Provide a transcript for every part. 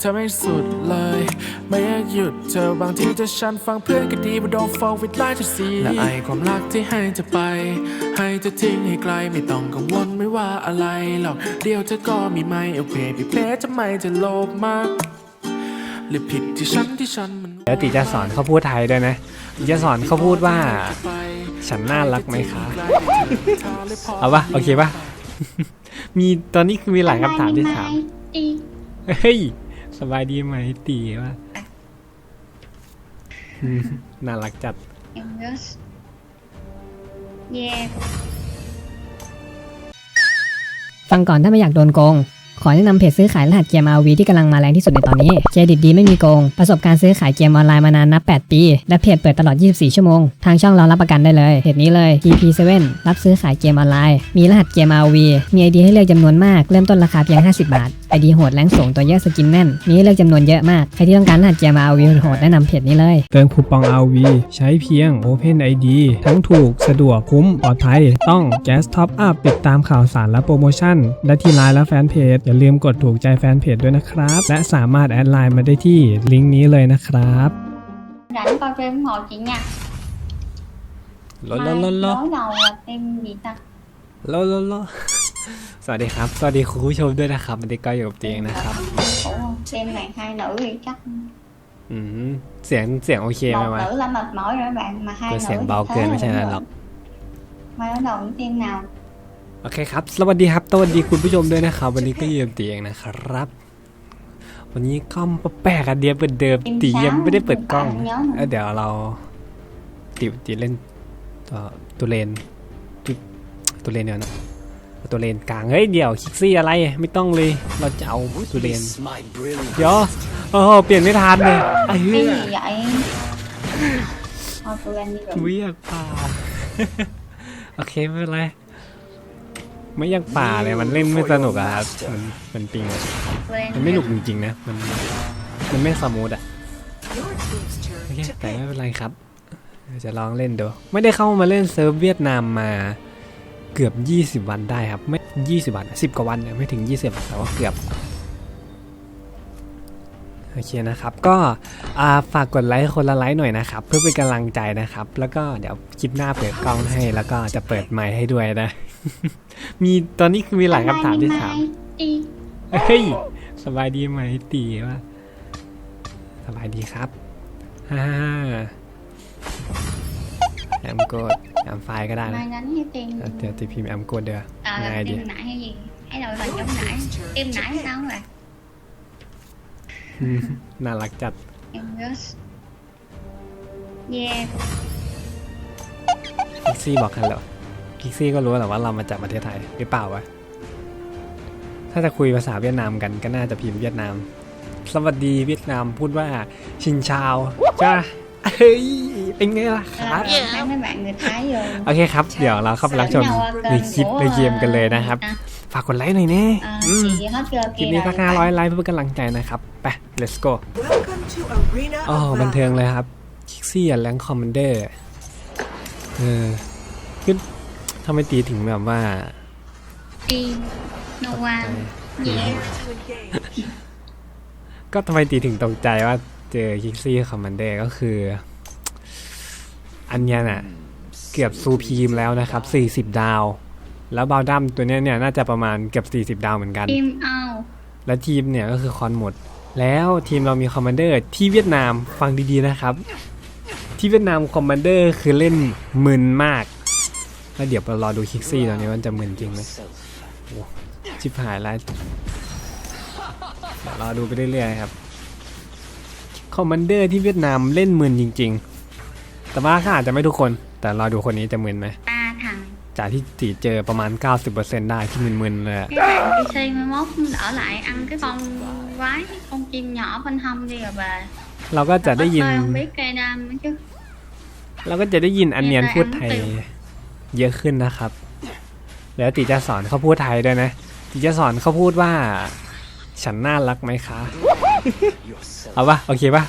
เธอไม่สุดเลย ไม่อยากหยุดเธอบางทีถ้าฉันฟังเพื่อนก็ดี but don't fall with light to see และไอความรักที่ให้เธอไป ให้เธอทิ้งให้ไกลไม่ต้องกังวลไม่ว่าอะไรหรอกเดียวเธอก็มีไม่โอเคพี่เพลทำไมเธอโลภมาก หรือผิดที่ฉันที่ฉันมันเดี๋ยวติจะสอนเขาพูดไทยด้วยนะติจะสอนเขาพูดว่า ฉันน่ารักไหมคะเอาปะโอเคปะมีตอนนี้คือมีหลายคำถามที่ถาม đi เฮ้ย สบายดีไหมตีว่าอืมน่ารักจัด em rất yeah ฟังก่อนถ้าไม่อยากโดนโกง ขอแนะนำเพจซื้อขายรหัสเกม RV ที่กำลังมาแรงที่สุดในตอนนี้เครดิตดีไม่มีโกง ประสบการณ์ซื้อขายเกมออนไลน์มานานนับ 8 ปี และเพจเปิดตลอด 24 ชั่วโมง ทางช่องเรารับประกันได้เลย เพจนี้เลย TP7 รับซื้อขายเกมออนไลน์ มีรหัสเกม RV มีไอเดียให้เลือกจำนวนมาก เริ่มต้นราคาเพียง 50 บาทไอดีโหดแรงสูงตัวแยกสกินแน่น มีให้เลือกจำนวนเยอะมาก ใครที่ต้องการรหัสเกม RV โหดแนะนำเพจนี้เลย เติมคูปอง RV ใช้เพียง Open ID ทั้งถูกสะดวกคุ้มปลอดภัยต้อง Gas Top Up ติดตามข่าวสารและโปรโมชั่นและที่ไลน์และแฟนเพจอย่าลืมกดถูกใจแฟนเพจด้วยนะครับ และสามารถแอดไลน์มาได้ที่ลิงก์นี้เลยนะครับ rảnh coi phim ủng hộ chị nha โล Mai โลโลโล đối đầu là phim gì ta โลโลโลสวัสดีครับ สวัสดีคุณผู้ชมด้วยนะครับวันนี้ก็อยู่กับเตียงนะครับ Ủa không phim này hai nữ thì chắc อืมเสียงเสียงโอเคไหม một วะ nữ là mệt mỏi rồi bạn mà hai ก็ nữ เสียง thì เบาเกิน thế ไม่ใช่ là อะไร đúng หรอก rồi. Mai ở đầu những phim nào โอเคครับ สวัสดีครับสวัสดีคุณผู้ชมด้วยนะครับ วันนี้ก็เยี่ยมตีเองนะครับ วันนี้ก็มาแปลกอะเดียวเหมือนเดิม Phim ตียัง sáng ไม่ได้เปิด thì กล้อง bạn nhớ เอ้ nữa. ยเดี๋ยวเราตีตีเล่นตัวตัวเลนตัวตัวเลนเดียวนะเอาตัวเลนกลาง เฮ้ยเดี๋ยวคิกซี่อะไรไม่ต้องเลย เราจะเอาตัวเลนเดี๋ยวโอ้โหเปลี่ยนไม่ทันเลยไอ้เหี้ cái ย gì vậy thôi tụi em đi กู rồi อยากป่าโอเคไม่เป็นไร ไม่อยากป่าเลยมันเล่นไม่สนุกอะครับมันมันปิงอะ tụi em มันไม่หนุกจริงๆนะมันมันไม่สมูทอะโอเคแต่ไม่เป็นไรครับเดี๋ยวจะลองเล่นดูไม่ได้เข้ามาเล่นเซิร์ฟเวียดนามมาเกือบ 20 วันได้ครับไม่ 20 วัน10 กว่าวันเนี่ยไม่ถึง 20วันแต่ว่าเกือบโอเคนะครับก็อ่าฝากกดไลค์คนละไลค์หน่อยนะครับ เพื่อเป็นกำลังใจนะครับ แล้วก็เดี๋ยวคลิปหน้าเปิดกล้องให้แล้วก็จะเปิดไมค์ให้ด้วยนะ มีตอนนี้คือมีหลายคำถามที่ถาม đi เฮ้ยสบายดีไหมตีว่าสบายดีครับฮ่าแอมโกดแอมไฟล์ก็ได้นะ mai đánh với phim เดี๋ยวตีพิมพ์แอมโกดเด้อ à, là Ngay đi. phim nãy hay gì ấy đâu là giống nãy phim nãy sao vậy อืมน่ารักจัด em rất yeah คิกซี่บอกกันเหร อคิกซี่ก็รู้แหละว่าเรามาจากประเทศไทยหรือเปล่าวะ ถ้าจะคุยภาษาเวียดนามกันก็น่าจะพิมพ์เวียดนาม สวัสดีเวียดนามพูดว่าชินชาวจ้าเฮ้ยเป็นไงล่ะครับ là thấy mấy bạn người Thái rồi โอเคครับ เดี๋ยวเราเข้าไปรับชมในคลิปในเกมกันเลยนะครับ ฝากกดไลค์หน่อยแน่ à, อืม chị hết chưa คลิป kia นี้ là ก็500ไลค์เพื่อเป็นกำลังใจนะครับ ไป let's go Welcome to Arena อ๋อ of บันเทิง Valor. เลยครับคิกซี่แรงคอมมานเดอร์เออคือ ทำไมตีถึงแบบว่า đi no one yeah To engage. ก็ทำไมตีถึงตกใจว่าเจอคิกซี่คอมมานเดอร์ก็คือ อันเนี้ยน่ะ เกือบซูพีมแล้วนะครับ 40 ดาว แล้วบาวดัมตัวเนี้ยเนี่ยน่าจะประมาณเกือบ40 ดาวเหมือนกัน team out และทีมเนี่ยก็คือคอนหมด แล้วทีมเรามีคอมมานเดอร์ที่เวียดนามฟังดีๆนะครับ ที่เวียดนามคอมมานเดอร์คือเล่นมึนมาก แล้วเดี๋ยวเรารอดูคิกซี่ตอนนี้ว่าจะมึนจริงไหมโอ้ชิบหายแล้วเดี๋ยวรอดูไปเรื่อยๆครับคอมมานเดอร์ที่เวียดนามเล่นมึนจริง ๆ แต่ว่าข้าอาจจะไม่ทุกคน แต่รอดูคนนี้จะมึนไหม ba thằng จากที่ตีเจอประมาณ 90%ได้ที่มึนๆเลยอะ cái bạn PC 21 ở lại ăn cái con quái con chim nhỏ bên hông đi rồi về เราก็จะได้ยิน Hết không biết cây đam nữa chứ เราก็จะได้ยินอันเนียนพูดไทย เยอะขึ้นนะครับ แล้วติจะสอนเขาพูดไทยด้วยนะ ติจะสอนเขาพูดว่า ฉันน่ารักไหมคะ เอาปะโอเคปะ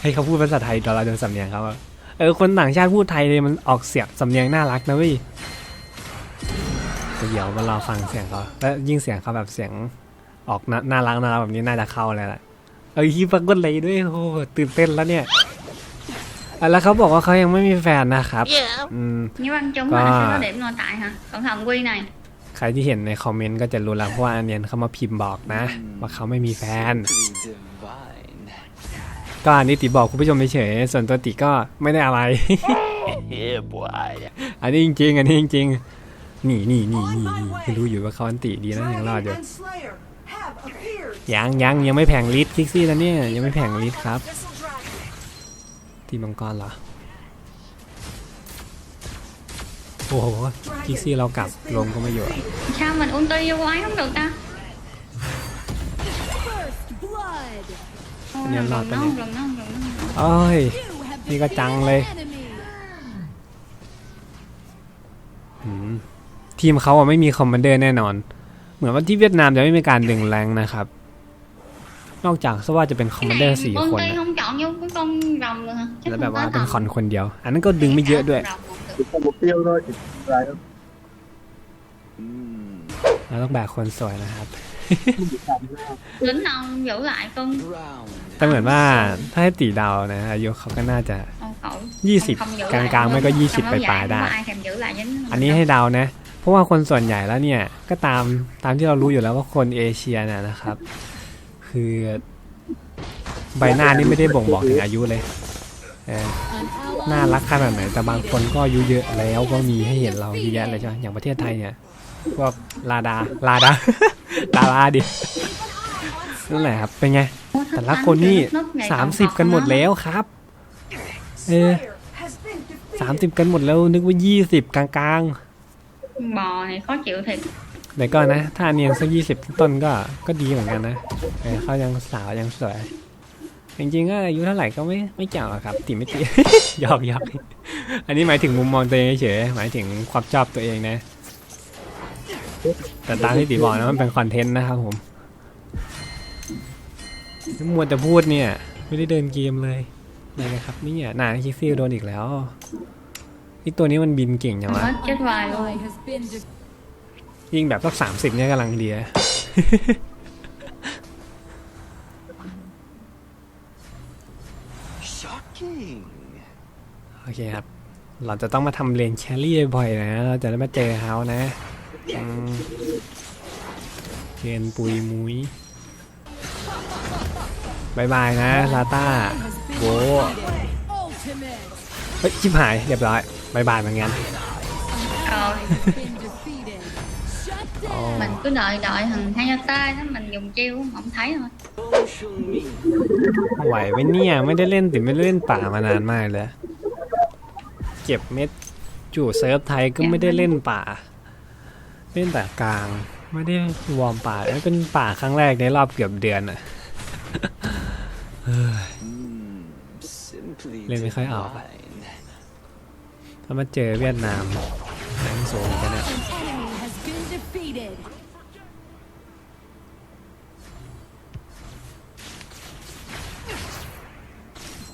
ให้เขาพูดภาษาไทยตอนเราดูสำเนียงเขาอะเออคนต่างชาติพูดไทยเลยมันออกเสียงสำเนียงน่ารักนะเว้ยเดี๋ยวมารอฟังเสียงเขาและยิ่งเสียงเขาแบบเสียงออกน่าน่ารักน่ารักแบบนี้น่าจะเข้าเลยล่ะเอ้ยปรากฏเลยด้วยโอ้โหตื่นเต้นแล้วเนี่ยอะ แล้วเขาบอกว่าเขายังไม่มีแฟนนะครับ อืม nếu ăn trúng Có. là sẽ có điểm nội tại hả còn thằng quy này ใครที่เห็นในคอมเมนต์ก็จะรู้แล้วเพราะว่าอันเนียนเขามาพิมพ์บอกนะ ว่าเขาไม่มีแฟน ก็อันนี้ติบอกคุณผู้ชมเฉยๆส่วนตัวติก็ไม่ได้อะไร อันนี้จริงๆ อันนี้จริงๆ นี่นี่นี่นี่นี่คือรู้อยู่ว่าเขาอันติดีนะยังรอดอยู่ Dragon and Slayer have appeared. ยังยังยังไม่แผงลิสคิกซี่แล้วเนี่ยยังไม่แผงลิสครับ Missile Dragon. ทีมมังกรเหรอ โอ้โหคิกซี่เรากลับลงก็ไม่อยู่อะ sao mình ulti vô quái không được ta Ôi, Nhân lần lọt lần bên nó này. lần nó lần nó เอ้ย นี่ก็จังเลยหืมทีมเขาอะไม่มีคอมมานเดอร์แน่นอน เหมือนว่าที่เวียดนามจะไม่มีการดึงแรงนะครับ นอกจากซะว่าจะเป็นคอม cái มานเดอ này ร์สี่คน ulti อะ không chọn vô cái con rồng nữa hả Chắc แล้ว không แบบว่า có เป็น thần. คอนคนเดียว อันนั้นก็ดึงไม่เยอะด้วย Rồng không được. ม tiêu thôi chỉ là เราต้องแบกคนสวยนะครับ lính ông giữ lại con แต่เหมือนว่าถ้าให้ตีเดานะอายุเขาก็น่าจะ ông cậu 20 không giữ กลาง lại ๆ ไม่ก็ con. 20 Trong ไป áo ปลาย dài ๆได้ không có ai thèm giữ lại dính อันนี้ให้เดานะ เพราะว่าคนส่วนใหญ่แล้วเนี่ย ก็ตามตามที่เรารู้อยู่แล้วว่าคนเอเชียเนี่ยนะครับ คือ ใบหน้านี่ไม่ได้บ่งบอกถึงอายุเลยเออน่ารักขนาดไหนแต่บางคนก็อายุเยอะแล้วก็มีให้เห็นเราเยอะแยะเลยใช่ไหมอย่างประเทศไทยเนี่ยพวกลาดาลาดาดาราดินั่นแหละครับเป็นไงแต่ละคนนี่สามสิบกันหมดแล้วครับเออสามสิบกันหมดแล้วนึกว่ายี่สิบกลาง bò này khó chịu แต่ก็นะ ถ้าเนียนสักยี่สิบต้นก็ ก็ดีเหมือนกันนะเออเขายังสาวยังสวย จริงๆก็อายุเท่าไหร่ก็ไม่ไม่เกี่ยวหรอกครับติไม่ติยอกยอกอันนี้หมายถึงมุมมองตัวเองเฉยหมายถึงความชอบตัวเองนะ แต่ตามที่ติบอกนะมันเป็นคอนเทนต์นะครับผมมัวแต่พูดเนี่ย ไม่ได้เดินเกมเลยเลยนะครับเนี่ยนานคิกซี่โดนอีกแล้วไอีตัวนี้มันบินเก่งจังวะ ยิงแบบสักสามสิบเนี่ยกำลังดีอะโอเคครับ เราจะต้องมาทำเลนแครี่บ่อยๆนะ เราจะได้มาเจอเขานะอืมเกนปุยมุยบายบายนะ ลาต้าโบเฮ้ยชิบหายเรียบร้อยบายบายเหมือนกัน rồi อ๋อ mình cứ đợi đợi thằng hai tay đó mình dùng chiêu không thấy thôi ไหวไหมเนี่ยไม่ได้เล่นติไม่ได้เล่นป่ามานานมากเลยเก็บเม็ดจู่เซิร์ฟไทยก็ไม่ได้เล่นป่า เล่นแต่กลาง ไม่ได้วอร์มป่าเอ้ยเป็นป่าครั้งแรกในรอบเกือบเดือนอะเฮ้ยเล่นไม่ค่อยออกอะถ้ามาเจอเวียดนามแม่งสูงกันเนี่ย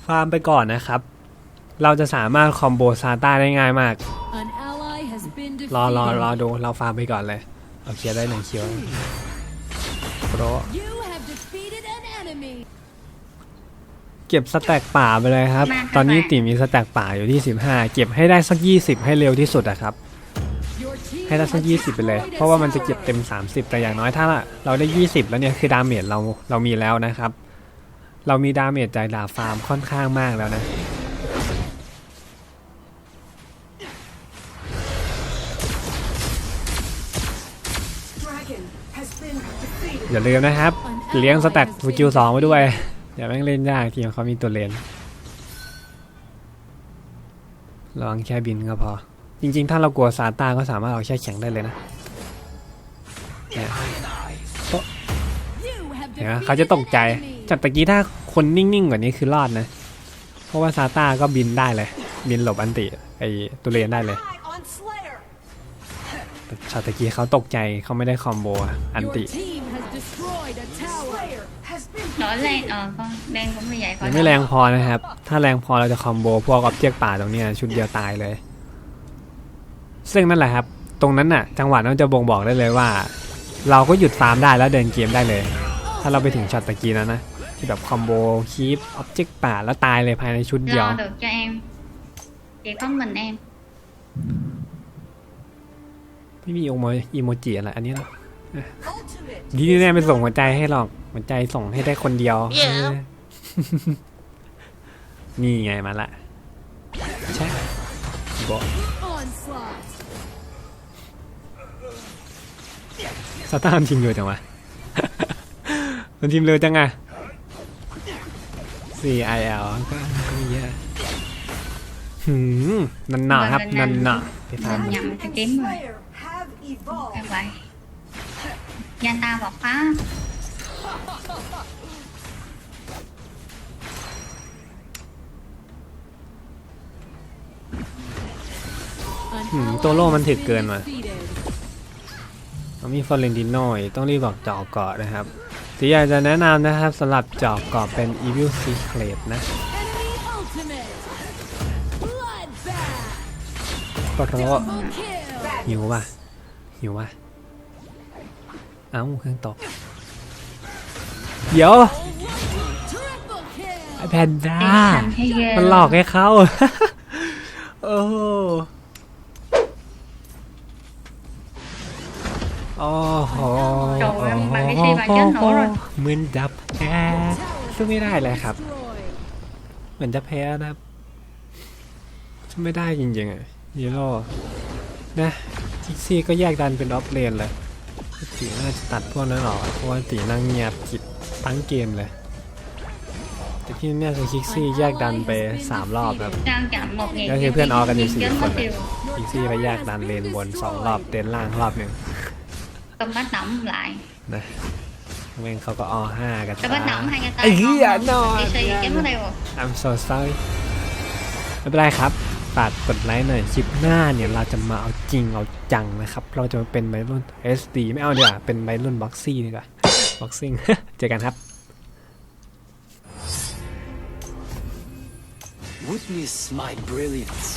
ฟาร์มไปก่อนนะครับ เราจะสามารถคอมโบซาต้าได้ง่ายมาก รอรอรอดูเราฟาร์มไปก่อนเลยเอาเคลียร์ได้หนึ่งคิวโปรเก็บสแต็กป่าไปเลยครับมาตอนนี้ทำไมติมีสแต็กป่าอยู่ที่ 15 เก็บให้ได้สัก 20 ให้เร็วที่สุดอะครับ ให้ได้สัก 20 ไปเลย เพราะว่ามันจะเก็บเต็ม 30 แต่อย่างน้อยถ้าเราได้ 20 แล้วเนี่ยคือดาเมจเราเรามีแล้วนะครับ เรามีดาเมจจากดาบฟาร์มค่อนข้างมากแล้วนะ Dragon has been defeated. อย่าลืมนะครับ เลี้ยงสแต็กสกิลสองไว้ด้วยอย่าแม่งเล่นยากทีมเขามีตัวเลนระวังแค่บินก็พอ จริงๆ ถ้าเรากลัวซาต้าก็สามารถเอาแค่แข็งได้เลยนะเนี่ยโอ๊ะเห็นไหมเขาจะตกใจ จากตะกี้ถ้าคนนิ่งๆกว่านี้คือรอดนะ เพราะว่าซาต้าก็บินได้เลย บินหลบอันติไอตัวเลนได้เลย Eye on Slayer. แต่ชาตะกี้เขาตกใจเขาไม่ได้คอมโบอะอันติ Slayer has been đổi lên ờ con đen cũng như vậy ยังไม่แรงพอนะครับ ถ้าแรงพอเราจะคอมโบพวกออบเจกต์ป่าตรงเนี้ยชุดเดียวตายเลย ซึ่งนั่นแหละครับ ตรงนั้นน่ะ จังหวะนั้นจะบ่งบอกได้เลยว่า เราก็หยุดฟาร์มได้แล้วเดินเกมได้เลย ถ้าเราไปถึงช็อตตะกี้แล้วนะ ที่แบบคอมโบคีปออบเจกต์ป่าแล้วตายเลยภายในชุดเดียว lo được cho em chỉ có mình em ไม่มีโอโมอีโมจิอะไรอันนี้หรอก Ultimate. ดีแน่ไม่ส่งหัวใจให้หรอกหัวใจส่งให้ได้คนเดียวเออ นี่ไงมาละใช่บอก Onslaught. สตาร์ททีมเร็วจังวะ มันทีมเร็วจังอะ CIL ก็ก็ไม่เยอะหืมนันหนาครับนันหนาไปฟาร์ม Mình nhầm cái kiếm rồi Slayer have evolved. Như vậy Gia ta bọc phá หืมตัวโล่มันถึกเกินว่ะมันมีฟอร์เรนติโนอีกต้องรีบบอกจอกเกาะนะครับ ที่อยากจะแนะนำนะครับสำหรับจอกเกาะเป็น Evil Secret นะ Enemy ultimate. Bloodbath. ก็เพราะ Double kill. หิวป่ะ หิวป่ะ เอ้าเครื่องตก เดี๋ยว Triple kill. ไอแพนด้า Đi thành hay ghê มันหลอกให้เข้าโอ้ โหโอ้โห Trời ơi, bà cái gì bà chết nữa rồi. มึนดับแพ้ซึ่งไม่ได้เลยครับ เหมือนจะแพ้นะครับซึ่งไม่ได้จริงๆอะฮีโร่นะทิกซี่ก็แยกดันเป็นออฟเลนเลยตีน่าจะตัดพวกนั้นออกเพราะว่าตีนั่งเงียบกิดทั้งเกมเลยแต่ที่เนี่ยคือคิกซี่แยกดันไปสามรอบครับ Trang chậm một ngày Đó thì khuyên o cần gì sử Chính dụng có phần này. chiều คิกซี่ไปแยกดันเลนบนสองรอบเดนล่างรอบหนึ่ง Tao bắt động lại นะเม่งเขาก็อห้ากัน Tao bắt động hai người ta Ây, ngon à, không? no, Đi xì dạ, chém dạ. nó đều อัมโซซ o r r y ไม่เป็นไรครับฝากกดไลค์หน่อยคลิปหน้าเนี่ยเราจะมาเอาจริงเอาจังนะครับ เราจะมาเป็นไบรุ่น SD ไม่เอาดีกว่าเป็นไบรุ่นบ็อกซี่ดีกว่าบ็อกซิ่งเจอกันครับ Witness my brilliance.